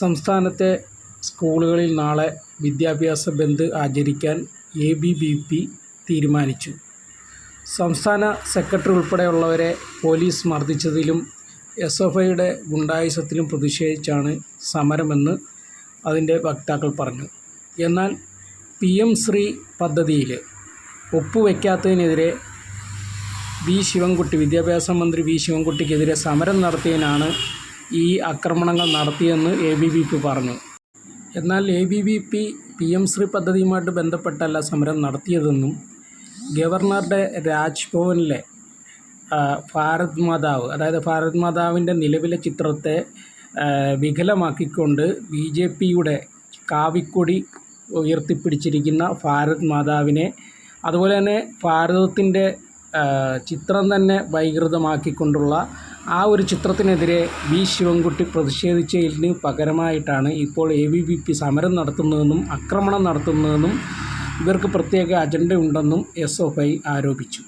സംസ്ഥാനത്തെ സ്കൂളുകളിൽ നാളെ വിദ്യാഭ്യാസ ബന്ദ് ആചരിക്കാൻ എ ബി വി പി തീരുമാനിച്ചു. സംസ്ഥാന സെക്രട്ടറി ഉൾപ്പെടെയുള്ളവരെ പോലീസ് മർദ്ദിച്ചതിലും എസ് എഫ് ഐയുടെ ഗുണ്ടായുസത്തിലും പ്രതിഷേധിച്ചാണ് സമരമെന്ന് അതിന്റെ വക്താക്കൾ പറഞ്ഞു. എന്നാൽ പി എം ശ്രീ പദ്ധതിയിൽ ഒപ്പുവെക്കാത്തതിനെതിരെ വി ശിവൻകുട്ടി വിദ്യാഭ്യാസ മന്ത്രി വി ശിവൻകുട്ടിക്കെതിരെ സമരം നടത്തിയതിനാണ് ഈ ആക്രമണങ്ങൾ നടത്തിയെന്ന് എ ബി വി പി പറഞ്ഞു. എന്നാൽ A B V P P M Shri പദ്ധതിയുമായിട്ട് ബന്ധപ്പെട്ടല്ല സമരം നടത്തിയതെന്നും ഗവർണറുടെ രാജ്ഭവനിലെ ഭാരത് മാതാവ് അതായത് ഭാരത് മാതാവിന്റെ നിലവിലെ ചിത്രത്തെ വികലമാക്കിക്കൊണ്ട് ബി ജെ പിയുടെ കാവിക്കൊടി ഉയർത്തിപ്പിടിച്ചിരിക്കുന്ന ഭാരത് മാതാവിനെ അതുപോലെ തന്നെ ഭാരതത്തിന്റെ ചിത്രം തന്നെ വൈകൃതമാക്കിക്കൊണ്ടുള്ള ആ ഒരു ചിത്രത്തിനെതിരെ വി. ശിവൻകുട്ടി പ്രതിഷേധിച്ചതിന് പകരമായിട്ടാണ് ഇപ്പോൾ എ ബി വി പി സമരം നടത്തുന്നതെന്നും ആക്രമണം നടത്തുന്നതെന്നും ഇവർക്ക് പ്രത്യേക അജണ്ടയുണ്ടെന്നും എസ് എഫ് ഐ ആരോപിച്ചു.